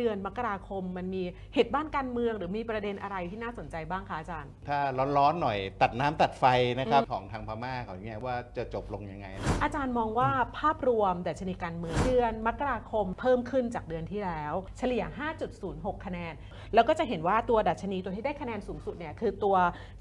เดือนมกราคม มันมีเหตุบ้านการเมือง หรือมีประเด็นอะไรที่น่าสนใจบ้างคะอาจารย์ ถ้าร้อนๆหน่อยตัดน้ำตัดไฟนะครับของทางพม่าเขาเนี่ยว่าจะจบลงยังไงอาจารย์มองว่าภาพรวมดัชนีการเมืองเดือนมกราคมเพิ่มขึ้นจากเดือนที่แล้ว เฉลี่ย 5.06 คะแนน แล้วก็จะเห็นว่าตัวดัชนีตัวที่ได้คะแนนสูงสุดเนี่ยคือตัว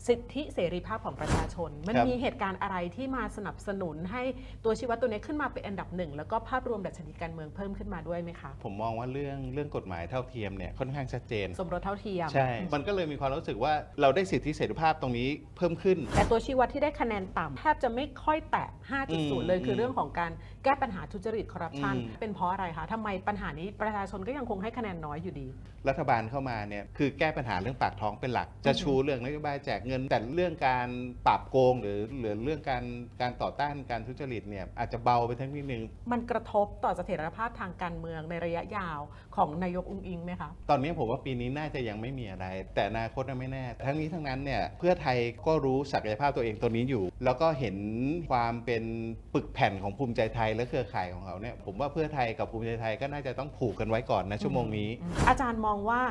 สิทธิเสรีภาพของประชาชน มันครับมีเหตุการณ์อะไรที่มาสนับสนุนให้ตัวชี้วัดตัวนี้ขึ้นมาเป็นอันดับหนึ่งแล้วก็ภาพรวมดัชนีการเมืองเพิ่มขึ้นมาด้วยไหมคะ ผมมองว่าเรื่องเรื่องกฎหมายเท่าเทียมเนี่ยค่อนข้างชัดเจน สมรสเท่าเทียม ใช่ มันก็เลยมีความรู้สึกว่าเราได้สิทธิเสรีภาพตรงนี้เพิ่มขึ้น แต่ตัวชี้วัดที่ได้คะแนนต่ำแทบจะไม่ค่อยแตะอืม5.0 เลย คือเรื่องของการแก้ปัญหาทุจริตคอร์รัปชัน อืม เป็นเพราะอะไรคะทำไมปัญหานี้ประชาชนก็ยังคงให้คะแนนน้อยอยู่ดี รัฐบาลเข้ามาเนี่ยคือแก้ปัญหาเรื่องปากท้องเป็นหลัก จะชูเรื่องนโยบายแจกเงิน แต่เรื่องการปราบโกงหรือหรือเรื่องการการต่อต้านการทุจริตเนี่ยอาจจะเบาไปทั้งนิดนึง มันกระทบต่อเสถียรภาพทางการเมืองในระยะยาวของนายกอุ้งอิงไหมคะ ตอนนี้ผมว่าปีนี้น่าจะยังไม่มีอะไร แต่อนาคตน่ะไม่แน่ ทั้งนี้ทั้งนั้นเนี่ยเพื่อไทยก็รู้ศักยภาพตัวเองตัวนี้อยู่ แล้วก็เห็นความเป็นปึกแผ่นของภูมิใจไทยและเครือข่ายของเขาเนี่ยผมว่าเพื่อไทยกับภูมิใจไทยก็น่าจะต้องผูกกันไว้ก่อนนะชั่วโมงนี้ อาจารย์มองว่า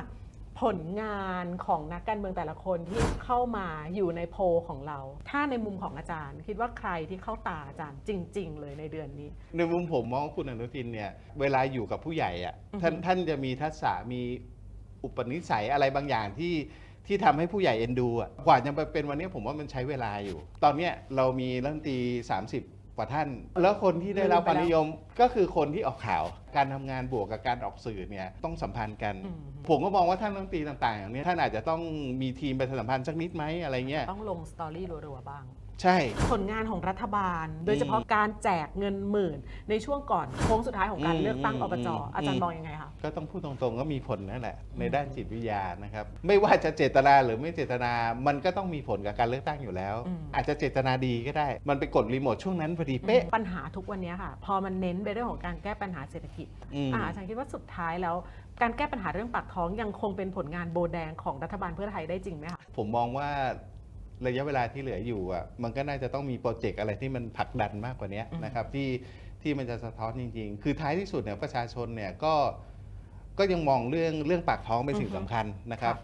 ผลงานของนักการเมืองแต่ละคนที่เข้ามาอยู่ในโพลของเรา ถ้าในมุมของอาจารย์ คิดว่าใครที่เข้าตาอาจารย์จริง ๆ เลยในเดือนนี้ ในมุมผมมองว่าคุณอนุทินเนี่ยเวลาอยู่กับผู้ใหญ่อะอือฮึท่านท่านจะมีทักษะมีอุปนิสัยอะไรบางอย่างที่ที่ทำให้ผู้ใหญ่เอ็นดูอะกว่าจะมาเป็นวันนี้ผมว่ามันใช้เวลาอยู่ ตอนเนี้ยเรามีรัฐมนตรี30 กว่าท่าน แล้วคนที่ได้รับความนิยมก็คือคนที่ออกข่าว การทำงานบวกกับการออกสื่อเนี่ยต้องสัมพันธ์กัน อืม ผมก็มองว่าท่านรัฐมนตรีต่างๆอย่างนี้ท่านอาจจะต้องมีทีมประชาสัมพันธ์สักนิดไหมอะไรเงี้ย ต้องลงสตอรี่รัวๆบ้าง ใช่ ผลงานของรัฐบาล โดยเฉพาะการแจกเงินหมื่น ในช่วงก่อนโค้งสุดท้ายของการอืมเลือกตั้งอืมอบจอืมอาจารย์มองยังไงคะก็ต้องพูดตรงๆก็มีผลนั่นแหละ ในด้านจิตวิทยานะครับ ไม่ว่าจะเจตนาหรือไม่เจตนา มันก็ต้องมีผลกับการเลือกตั้งอยู่แล้วอืมอาจจะเจตนาดีก็ได้ มันไปกดรีโมทช่วงนั้นพอดีเป๊ะปัญหาทุกวันนี้ค่ะ พอมันเน้นไปเรื่องของการแก้ปัญหาเศรษฐกิจอืมอ่าอาจารย์คิดว่าสุดท้ายแล้วการแก้ปัญหาเรื่องปากท้องยังคงเป็นผลงานโบแดงของรัฐบาลเพื่อไทยได้จริงไหมคะผมมองว่า ระยะเวลาที่เหลืออยู่อะมันก็น่าจะต้องมีโปรเจกต์อะไรที่มันผลักดันมากกว่านี้อืมนะครับที่ที่มันจะสะท้อนจริง ๆ คือท้ายที่สุดเนี่ยประชาชนเนี่ยก็ก็ยังมองเรื่องเรื่องปากท้องเป็นสิ่งสำคัญนะครับ